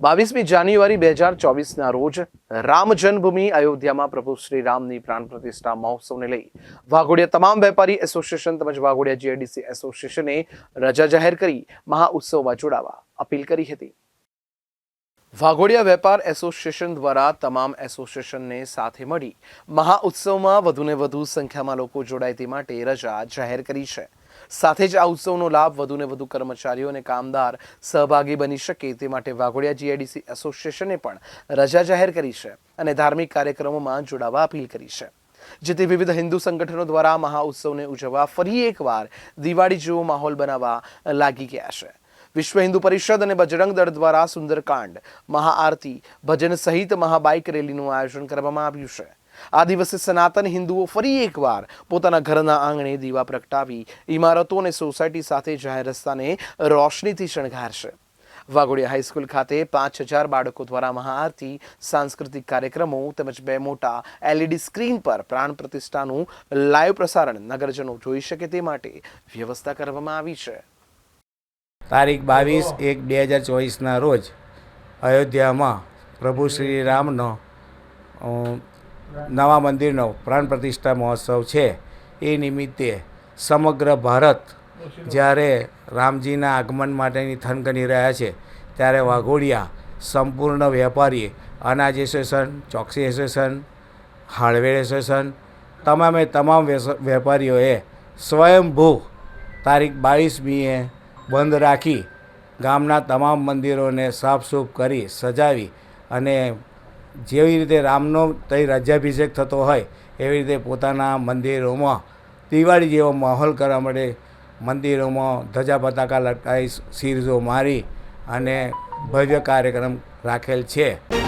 બાવીસમી જાન્યુઆરી બે હજાર ચોવીસના રોજ રામ જન્મભૂમિ અયોધ્યામાં પ્રભુ શ્રી રામની પ્રાણ પ્રતિષ્ઠા મહોત્સવને લઈ વાઘોડિયા તમામ વેપારી એસોસિએશન તેમજ વાઘોડિયા જીઆઈડીસી એસોસિએશને રજા જાહેર કરી મહાઉત્સવમાં જોડાવા અપીલ કરી હતી. વાઘોડિયા વેપાર એસોસિએશન દ્વારા તમામ એસોસિએશનને સાથે મળી મહાઉત્સવમાં વધુને વધુ સંખ્યામાં લોકો જોડાય તે માટે રજા જાહેર કરી છે. સાથે જ આ ઉત્સવનો લાભ વધુને વધુ કર્મચારીઓ અને કામદાર સહભાગી બની શકે તે માટે વાઘોડિયા જીઆઈડીસી એસોસિએશને પણ રજા જાહેર કરી છે અને ધાર્મિક કાર્યક્રમોમાં જોડાવા અપીલ કરી છે. જેથી વિવિધ હિન્દુ સંગઠનો દ્વારા મહાઉત્સવને ઉજવવા ફરી એકવાર દિવાળી જેવો માહોલ બનાવવા લાગી ગયા છે. વિશ્વ હિન્દુ પરિષદ અને બજરંગ દળ દ્વારા સુંદરકાંડ, મહાઆરતી, ભજન સહિત મહાબાઇક રેલીનું આયોજન કરવામાં આવ્યું છે. આ દિવસે સનાતન હિન્દુઓ ફરી એકવાર પોતાના ઘરના આંગણે દીવા પ્રગટાવી ઇમારતો અને સોસાયટી સાથે જાહેર રસ્તાને રોશનીથી શણગારશે. વાઘોડિયા હાઈસ્કૂલ ખાતે પાંચ હજાર બાળકો દ્વારા મહાઆરતી, સાંસ્કૃતિક કાર્યક્રમો તેમજ બે મોટા એલઈડી સ્ક્રીન પર પ્રાણ પ્રતિષ્ઠાનું લાઈવ પ્રસારણ નગરજનો જોઈ શકે તે માટે વ્યવસ્થા કરવામાં આવી છે. તારીખ બાવીસ એક બે હજાર ચોવીસના રોજ અયોધ્યામાં પ્રભુ શ્રી રામનો નવા મંદિરનો પ્રાણ પ્રતિષ્ઠા મહોત્સવ છે. એ નિમિત્તે સમગ્ર ભારત જ્યારે રામજીના આગમન માટેની થનગની રહ્યા છે, ત્યારે વાઘોડિયા સંપૂર્ણ વેપારી અનાજ એસોસિએશન, ચોકસી એસોસિએશન, હાર્ડવેર એસોસિએશન, તમામે તમામ વેપારીઓએ સ્વયંભૂ તારીખ બાવીસમીએ બંધ રાખી ગામના તમામ મંદિરોને સાફસૂફ કરી સજાવી અને જેવી રીતે રામનો તઈ રાજ્યાભિષેક થતો હોય, એવી રીતે પોતાના મંદિરોમાં, દિવાળી જેવો માહોલ કરવા માટે મંદિરોમાં ધજા પતાકા લટકાવી શીરજો મારી અને ભવ્ય કાર્યક્રમ રાખેલ છે.